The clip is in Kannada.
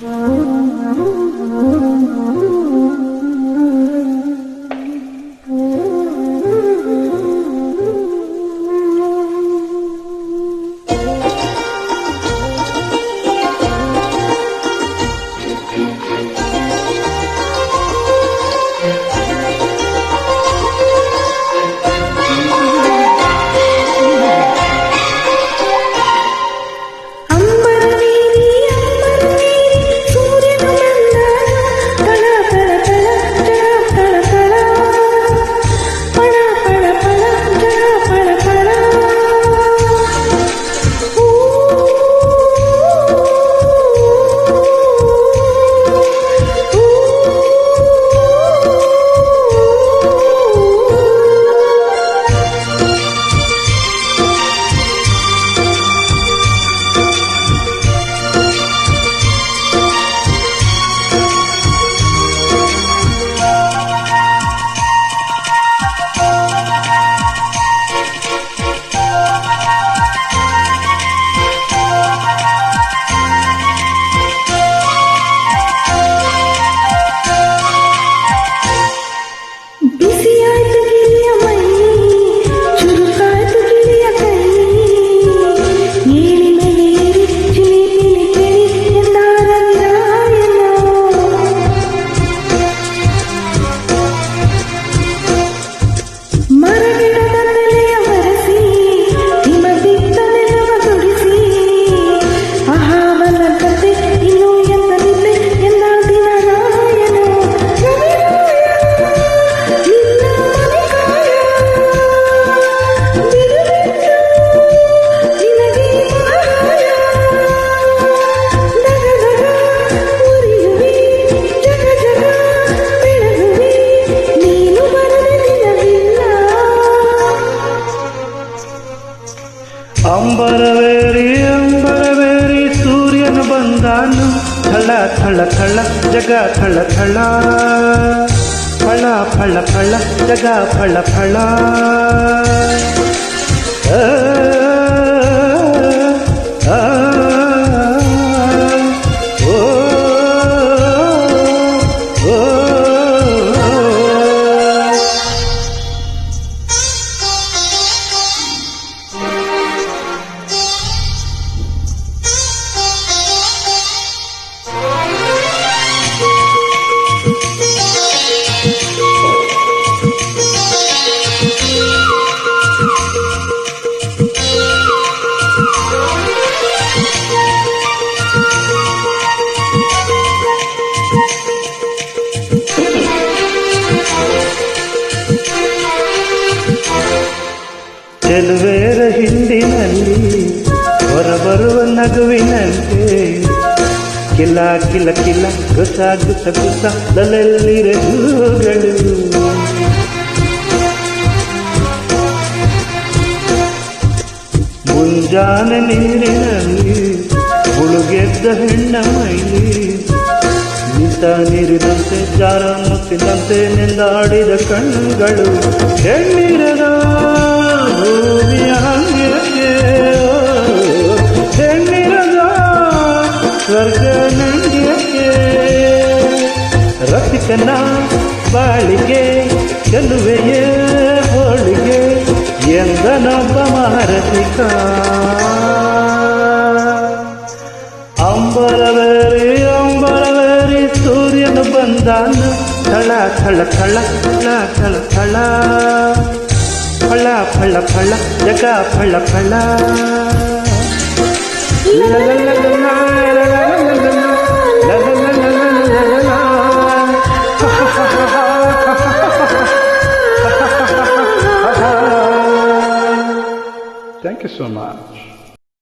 Thank you. ಅಂಬರವೇರಿ ಅಂಬರವೇರಿ ಸೂರ್ಯನ ಬಂದಾನು. ಥಳ ಥಳ ಥಳ, ಜಗ, ಥಳ ಥಳ. ಫಳ ಫಳ ಫಳ, ಜಗ, ಫಳ ಫಳ. ಚೆಲುವೇರ ಹಿಂದಿನಲ್ಲಿ ಹೊರಬರುವ ನಗುವಿನಂತೆ. ಕಿಲ ಕಿಲ ಕಿಲ ಗುಸ ಗುಸ ಗುಸ ಲಲಲ್ಲಿರ ಹೂಗಳು ಮುಂಜಾನೆ ನೀರಿನಲ್ಲಿ ಮುಳುಗೆದ್ದ ಹೆಣ್ಣ ಮೈಲಿ ನಿಂತ ನೀರಿನಂತೆ ಜಾರ ಮುತ್ತಿನಂತೆ ನೆಂದಾಡಿದ ಕಣ್ಣುಗಳು. ಹೆಣ್ಣಿರದ ಸ್ವರ್ಗ ನಂದಿಯಕ್ಕೆ ರಸಿಕನ ಬಾಳಿಗೆ ಚೆಲುವೆಯ ಹೋಳಿಗೆ ಎಂದನೊಬ್ಬ ಮಹಾರಸಿಕ ಅಂಬರವೇರಿ ಅಂಬರವೇರಿ ಸೂರ್ಯನು ಬಂದಾನು ಥಳ ಥಳ ಥಳ ಥಳ ಥಳ ಥಳ ಫಳ ಫಳ ಫಳ ಜಗ ಫಳ ಫಳ Thank amados.